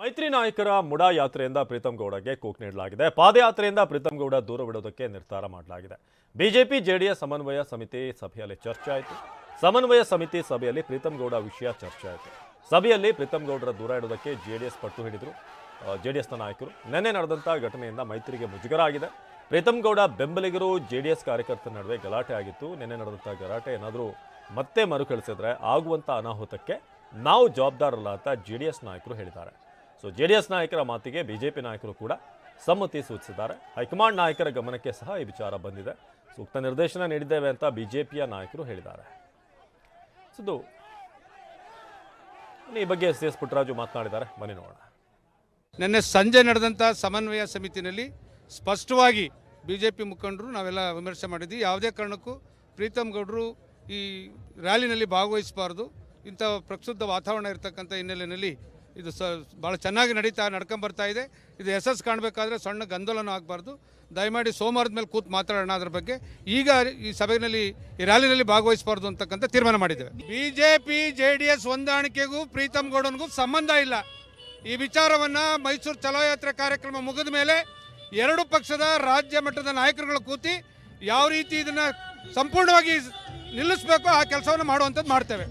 ಮೈತ್ರಿ ನಾಯಕರ ಮುಡಾ ಯಾತ್ರೆಯಿಂದ ಪ್ರೀತಮ್ ಗೌಡಗೆ ಕೂಕ್ ನೀಡಲಾಗಿದೆ. ಪಾದಯಾತ್ರೆಯಿಂದ ಪ್ರೀತಮ್ ಗೌಡ ದೂರವಿಡೋದಕ್ಕೆ ನಿರ್ಧಾರ ಮಾಡಲಾಗಿದೆ. ಬಿಜೆಪಿ, ಜೆಡಿಎಸ್ ಸಮನ್ವಯ ಸಮಿತಿ ಸಭೆಯಲ್ಲಿ ಚರ್ಚೆ ಆಯಿತು. ಸಮನ್ವಯ ಸಮಿತಿ ಸಭೆಯಲ್ಲಿ ಪ್ರೀತಮ್ ಗೌಡ ವಿಷಯ ಚರ್ಚೆ ಆಯಿತು. ಸಭೆಯಲ್ಲಿ ಪ್ರೀತಮ್ ಗೌಡರ ದೂರ ಇಡೋದಕ್ಕೆ ಜೆಡಿಎಸ್ ಪಟ್ಟು ಹಿಡಿದರು ಜೆಡಿಎಸ್ನ ನಾಯಕರು. ನಿನ್ನೆ ನಡೆದಂಥ ಘಟನೆಯಿಂದ ಮೈತ್ರಿಗೆ ಮುಜುಗರ ಆಗಿದೆ ಪ್ರೀತಂ ಗೌಡ ಬೆಂಬಲಿಗರು, ಜೆಡಿಎಸ್ ಕಾರ್ಯಕರ್ತರ ನಡುವೆ ಗಲಾಟೆ ಆಗಿತ್ತು. ನಿನ್ನೆ ನಡೆದಂಥ ಗಲಾಟೆ ಏನಾದರೂ ಮತ್ತೆ ಮರುಕಳಿಸಿದ್ರೆ ಆಗುವಂಥ ಅನಾಹುತಕ್ಕೆ ನಾವು ಜವಾಬ್ದಾರಲ್ಲ ಅಂತ ಜೆಡಿಎಸ್ ನಾಯಕರು ಹೇಳಿದ್ದಾರೆ. ಸೊ ಜೆಡಿಎಸ್ ನಾಯಕರ ಮಾತಿಗೆ ಬಿಜೆಪಿ ನಾಯಕರು ಕೂಡ ಸಮ್ಮತಿ ಸೂಚಿಸಿದ್ದಾರೆ. ಹೈಕಮಾಂಡ್ ನಾಯಕರ ಗಮನಕ್ಕೆ ಸಹ ಈ ವಿಚಾರ ಬಂದಿದೆ. ಸೂಕ್ತ ನಿರ್ದೇಶನ ನೀಡಿದ್ದೇವೆ ಅಂತ ಬಿಜೆಪಿಯ ನಾಯಕರು ಹೇಳಿದ್ದಾರೆ. ಸೊ ಇದು ಈ ಬಗ್ಗೆ ಸಿ ಎಸ್ ಪುಟ್ಟರಾಜು ಮಾತನಾಡಿದ್ದಾರೆ. ಬನ್ನಿ ನೋಡೋಣ. ನಿನ್ನೆ ಸಂಜೆ ನಡೆದಂಥ ಸಮನ್ವಯ ಸಮಿತಿನಲ್ಲಿ ಸ್ಪಷ್ಟವಾಗಿ ಬಿ ಜೆ ಪಿ ಮುಖಂಡರು ನಾವೆಲ್ಲ ವಿಮರ್ಶೆ ಮಾಡಿದ್ವಿ. ಯಾವುದೇ ಕಾರಣಕ್ಕೂ ಪ್ರೀತಮ್ ಗೌಡರು ಈ ರ್ಯಾಲಿನಲ್ಲಿ ಭಾಗವಹಿಸಬಾರ್ದು. ಇಂಥ ಪ್ರಕ್ಷುಬ್ಧ ವಾತಾವರಣ ಇರತಕ್ಕಂಥ ಹಿನ್ನೆಲೆಯಲ್ಲಿ ಇದು ಸ ಭಾಳ ಚೆನ್ನಾಗಿ ನಡೀತಾ ನಡ್ಕೊಂಬರ್ತಾ ಇದೆ. ಇದು ಯಶಸ್ಸು ಕಾಣಬೇಕಾದ್ರೆ ಸಣ್ಣ ಗಂದಲನೂ ಆಗಬಾರ್ದು. ದಯಮಾಡಿ ಸೋಮವಾರದ ಮೇಲೆ ಕೂತು ಮಾತಾಡೋಣ ಅದ್ರ ಬಗ್ಗೆ. ಈಗ ಈ ಸಭೆಯಲ್ಲಿ ಈ ರ್ಯಾಲಿನಲ್ಲಿ ಭಾಗವಹಿಸಬಾರ್ದು ಅಂತಕ್ಕಂಥ ತೀರ್ಮಾನ ಮಾಡಿದ್ದೇವೆ. B J P J D S ಹೊಂದಾಣಿಕೆಗೂ Preetham ಗೌಡನಿಗೂ ಸಂಬಂಧ ಇಲ್ಲ. ಈ ವಿಚಾರವನ್ನು ಮೈಸೂರು ಚಲೋ ಯಾತ್ರೆ ಕಾರ್ಯಕ್ರಮ ಮುಗಿದ ಮೇಲೆ ಎರಡು ಪಕ್ಷದ ರಾಜ್ಯ ಮಟ್ಟದ ನಾಯಕರುಗಳು ಕೂತಿ ಯಾವ ರೀತಿ ಇದನ್ನು ಸಂಪೂರ್ಣವಾಗಿ ನಿಲ್ಲಿಸಬೇಕು ಆ ಕೆಲಸವನ್ನು ಮಾಡುವಂಥದ್ದು ಮಾಡ್ತೇವೆ.